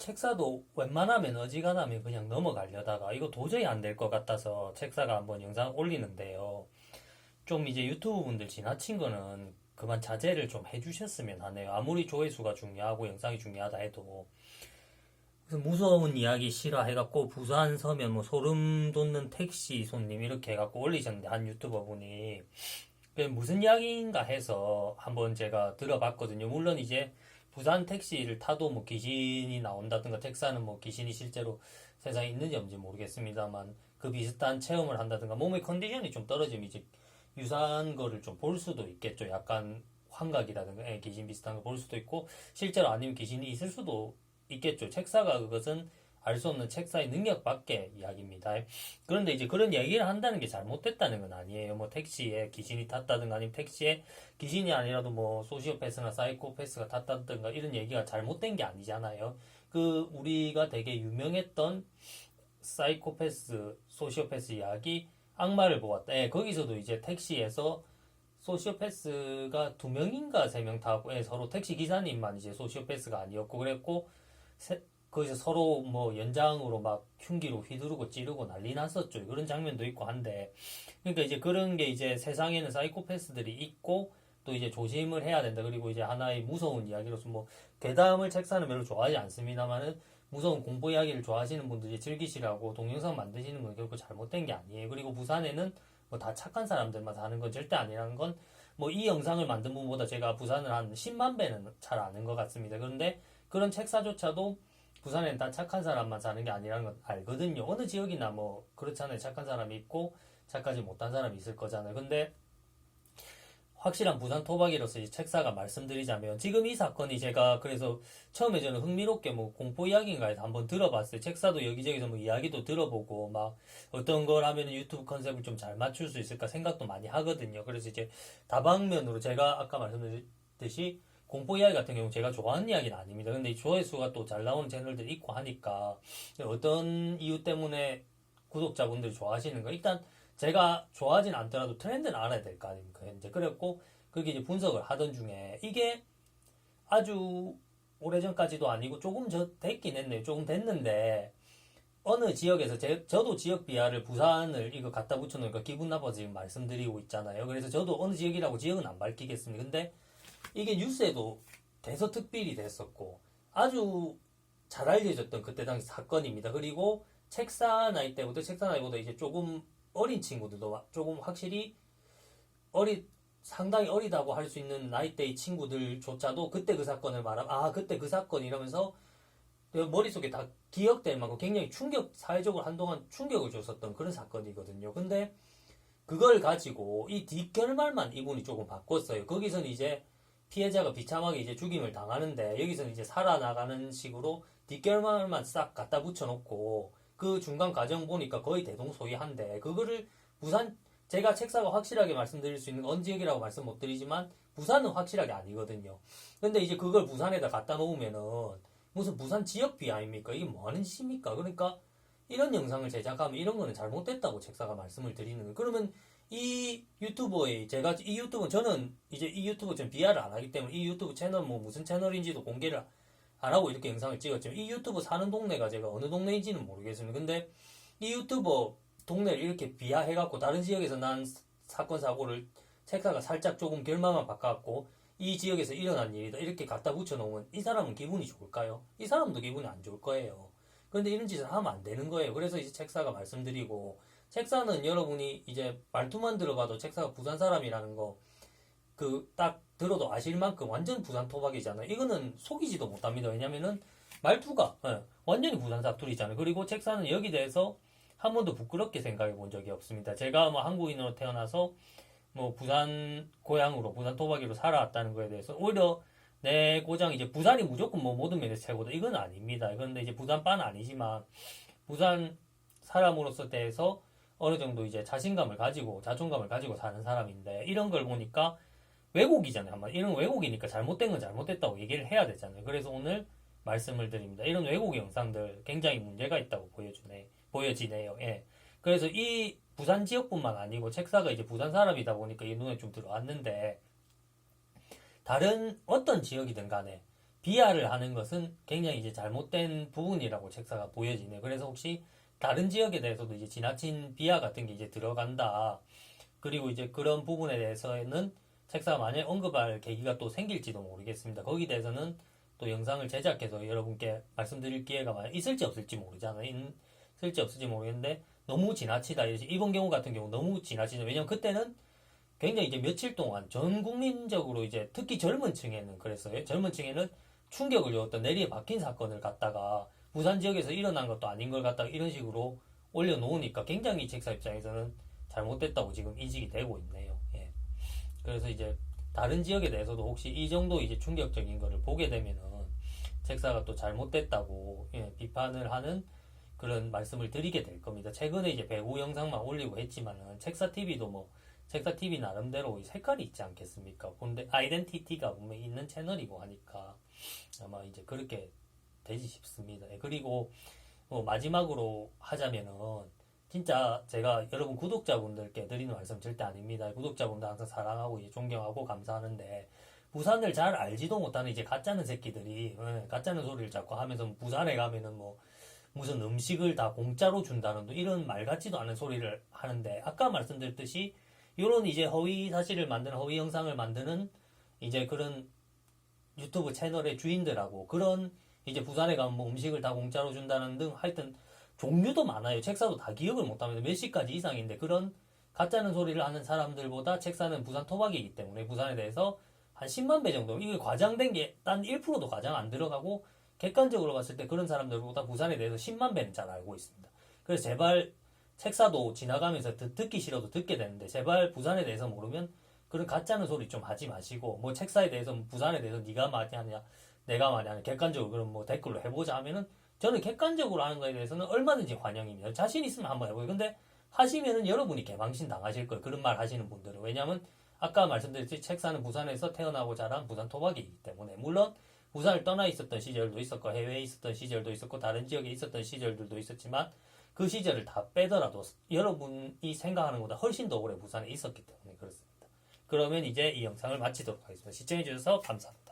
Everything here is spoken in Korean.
책사도 웬만하면 어지간하면 그냥 넘어가려다가 이거 도저히 안 될 것 같아서 책사가 한번 영상 올리는데요. 좀 이제 유튜브 분들 지나친 거는 그만 자제를 좀 해주셨으면 하네요. 아무리 조회수가 중요하고 영상이 중요하다 해도. 무서운 이야기 싫어 해갖고 부산 서면 뭐 소름 돋는 택시 손님 이렇게 해갖고 올리셨는데 한 유튜버 분이 무슨 이야기인가 해서 한번 제가 들어봤거든요. 물론 이제 부산 택시를 타도 뭐 귀신이 나온다든가 택사는 뭐 귀신이 실제로 세상에 있는지 없는지 모르겠습니다만 그 비슷한 체험을 한다든가 몸의 컨디션이 좀 떨어지면 이제 유사한 거를 좀 볼 수도 있겠죠. 약간 환각이라든가 예, 귀신 비슷한 거 볼 수도 있고 실제로 아니면 귀신이 있을 수도 있겠죠. 책사가 그것은 알 수 없는 책사의 능력 밖의 이야기입니다. 그런데 이제 그런 얘기를 한다는 게 잘못됐다는 건 아니에요. 뭐 택시에 귀신이 탔다든가 아니면 택시에 귀신이 아니라도 뭐 소시오패스나 사이코패스가 탔다든가 이런 얘기가 잘못된 게 아니잖아요. 그 우리가 되게 유명했던 사이코패스, 소시오패스 이야기 악마를 보았다. 예, 거기서도 이제 택시에서 소시오패스가 두 명인가 세명 타고 예, 서로 택시 기사님만 이제 소시오패스가 아니었고 그랬고 세- 거기서 서로 뭐 연장으로 막 흉기로 휘두르고 찌르고 난리 났었죠. 그런 장면도 있고 한데 그러니까 이제 그런 게 이제 세상에는 사이코패스들이 있고 또 이제 조심을 해야 된다. 그리고 이제 하나의 무서운 이야기로서 뭐 괴담을 책사는 별로 좋아하지 않습니다만은 무서운 공포 이야기를 좋아하시는 분들이 즐기시라고 동영상 만드시는 건 결코 잘못된 게 아니에요. 그리고 부산에는 뭐 다 착한 사람들만 사는 건 절대 아니라는 건 뭐 이 영상을 만든 분보다 제가 부산을 한 10만 배는 잘 아는 것 같습니다. 그런데 그런 책사조차도 부산에는 다 착한 사람만 사는 게 아니라는 건 알거든요. 어느 지역이나 뭐 그렇잖아요. 착한 사람이 있고 착하지 못한 사람이 있을 거잖아요. 근데 확실한 부산 토박이로서 이 책사가 말씀드리자면 지금 이 사건이 제가 그래서 처음에 저는 흥미롭게 뭐 공포 이야기인가 해서 한번 들어봤어요. 책사도 여기저기서 뭐 이야기도 들어보고 막 어떤 걸 하면 유튜브 컨셉을 좀 잘 맞출 수 있을까 생각도 많이 하거든요. 그래서 이제 다방면으로 제가 아까 말씀드렸듯이 공포 이야기 같은 경우 제가 좋아하는 이야기는 아닙니다. 근데 이 조회수가 또 잘 나오는 채널들이 있고 하니까 어떤 이유 때문에 구독자분들이 좋아하시는 거 일단 제가 좋아하진 않더라도 트렌드는 알아야 될 거 아닙니까? 현재. 그랬고 그게 이제 분석을 하던 중에 이게 아주 오래전까지도 아니고 조금 저 됐긴 했네요. 조금 됐는데 어느 지역에서 제, 저도 지역 비하를 부산을 이거 갖다 붙여놓으니까 기분 나빠서 지금 말씀드리고 있잖아요. 그래서 저도 어느 지역이라고 지역은 안 밝히겠습니다. 근데 이게 뉴스에도 대서특필이 됐었고 아주 잘 알려졌던 그때 당시 사건입니다 그리고 책사 나이 때부터 책사 나이보다 이제 조금 어린 친구들도 조금 확실히 어리 상당히 어리다고 할 수 있는 나이대의 친구들조차도 그때 그 사건을 말하면 아 그때 그 사건 이러면서 머릿속에 다 기억될 만큼 굉장히 충격 사회적으로 한동안 충격을 줬었던 그런 사건이거든요. 근데 그걸 가지고 이 뒷결말만 이분이 조금 바꿨어요. 거기서는 이제 피해자가 비참하게 이제 죽임을 당하는데 여기서는 이제 살아나가는 식으로 뒷결말만 싹 갖다 붙여놓고 그 중간 과정 보니까 거의 대동소이한데 그거를 부산 제가 책사가 확실하게 말씀드릴 수 있는 건언 지역이라고 말씀 못 드리지만 부산은 확실하게 아니거든요. 근데 이제 그걸 부산에다 갖다 놓으면은 무슨 부산 지역 비 아닙니까? 이게 뭐 하는 짓입니까? 그러니까 이런 영상을 제작하면 이런 거는 잘못됐다고 책사가 말씀을 드리는 거예요. 그러면 이 유튜버의 제가 이 유튜브 저는 이제 이 유튜브 좀 비하를 안 하기 때문에 이 유튜브 채널 뭐 무슨 채널인지도 공개를 안 하고 이렇게 영상을 찍었지만 이 유튜브 사는 동네가 제가 어느 동네인지는 모르겠습니다. 근데 이 유튜버 동네를 이렇게 비하해갖고 다른 지역에서 난 사건 사고를 책사가 살짝 조금 결말만 바꿔갖고 이 지역에서 일어난 일이다 이렇게 갖다 붙여놓으면 이 사람은 기분이 좋을까요? 이 사람도 기분이 안 좋을 거예요. 그런데 이런 짓을 하면 안 되는 거예요. 그래서 이제 책사가 말씀드리고 책사는 여러분이 이제 말투만 들어봐도 책사가 부산 사람이라는 거 그 딱 들어도 아실 만큼 완전 부산 토박이잖아요. 이거는 속이지도 못합니다. 왜냐면은 말투가 예, 완전히 부산 사투리잖아요. 그리고 책사는 여기 대해서 한 번도 부끄럽게 생각해 본 적이 없습니다. 제가 뭐 한국인으로 태어나서 뭐 부산 고향으로 부산 토박이로 살아왔다는 거에 대해서 오히려 내 고장 이제 부산이 무조건 뭐 모든 면에서 최고다 이건 아닙니다. 그런데 이제 부산 반 아니지만 부산 사람으로서 대해서 어느 정도 이제 자신감을 가지고 자존감을 가지고 사는 사람인데 이런 걸 보니까 왜곡이잖아요. 한번 이런 왜곡이니까 잘못된 건 잘못됐다고 얘기를 해야 되잖아요. 그래서 오늘 말씀을 드립니다. 이런 왜곡 영상들 굉장히 문제가 있다고 보여주네 보여지네요. 예. 그래서 이 부산 지역뿐만 아니고 책사가 이제 부산 사람이다 보니까 이 눈에 좀 들어왔는데 다른 어떤 지역이든 간에 비하를 하는 것은 굉장히 이제 잘못된 부분이라고 책사가 보여지네요. 그래서 혹시 다른 지역에 대해서도 이제 지나친 비하 같은 게 이제 들어간다. 그리고 이제 그런 부분에 대해서는 책사가 만약 언급할 계기가 또 생길지도 모르겠습니다. 거기에 대해서는 또 영상을 제작해서 여러분께 말씀드릴 기회가 있을지 없을지 모르잖아요. 있- 있을지 없을지 모르겠는데 너무 지나치다. 이번 경우 같은 경우 너무 지나치죠. 왜냐면 그때는 굉장히 이제 며칠 동안 전 국민적으로 이제 특히 젊은 층에는 그랬어요. 젊은 층에는 충격을 주었던 내리에 박힌 사건을 갖다가 부산 지역에서 일어난 것도 아닌 걸 갖다가 이런 식으로 올려놓으니까 굉장히 책사 입장에서는 잘못됐다고 지금 인식이 되고 있네요. 예. 그래서 이제 다른 지역에 대해서도 혹시 이 정도 이제 충격적인 거를 보게 되면은 책사가 또 잘못됐다고 예, 비판을 하는 그런 말씀을 드리게 될 겁니다. 최근에 이제 배구 영상만 올리고 했지만은 책사 TV도 뭐 책사 TV 나름대로 이 색깔이 있지 않겠습니까? 근데 아이덴티티가 분명히 있는 채널이고 하니까 아마 이제 그렇게 되지 싶습니다. 예, 그리고 뭐 마지막으로 하자면은 진짜 제가 여러분 구독자분들께 드리는 말씀 절대 아닙니다. 구독자분들 항상 사랑하고 존경하고 감사하는데 부산을 잘 알지도 못하는 이제 가짜는 새끼들이 예, 가짜는 소리를 자꾸 하면서 부산에 가면은 뭐 무슨 음식을 다 공짜로 준다는 또 이런 말 같지도 않은 소리를 하는데 아까 말씀드렸듯이 이런 이제 허위 사실을 만드는 허위 영상을 만드는 이제 그런 유튜브 채널의 주인들하고 그런 이제 부산에 가면 뭐 음식을 다 공짜로 준다는 등 하여튼 종류도 많아요. 책사도 다 기억을 못합니다. 몇 시까지 이상인데 그런 가짜는 소리를 하는 사람들보다 책사는 부산 토박이기 때문에 부산에 대해서 한 10만 배 정도 이게 과장된 게 단 1%도 과장 안 들어가고 객관적으로 봤을 때 그런 사람들보다 부산에 대해서 10만 배는 잘 알고 있습니다. 그래서 제발 책사도 지나가면서 듣, 듣기 싫어도 듣게 되는데 제발 부산에 대해서 모르면 그런 가짜는 소리 좀 하지 마시고 뭐 책사에 대해서 뭐 부산에 대해서 네가 많이 하냐 내가 하냐 객관적으로 그럼 뭐 댓글로 해보자 하면은 저는 객관적으로 하는 거에 대해서는 얼마든지 환영입니다. 자신 있으면 한번 해보요 근데 하시면은 여러분이 개망신 당하실 거예요. 그런 말 하시는 분들은 왜냐하면 아까 말씀드렸듯이 책사는 부산에서 태어나고 자란 부산 토박이기 때문에 물론 부산을 떠나 있었던 시절도 있었고 해외에 있었던 시절도 있었고 다른 지역에 있었던 시절들도 있었지만 그 시절을 다 빼더라도 여러분이 생각하는 것보다 훨씬 더 오래 부산에 있었기 때문에 그렇습니다. 그러면 이제 이 영상을 마치도록 하겠습니다. 시청해주셔서 감사합니다.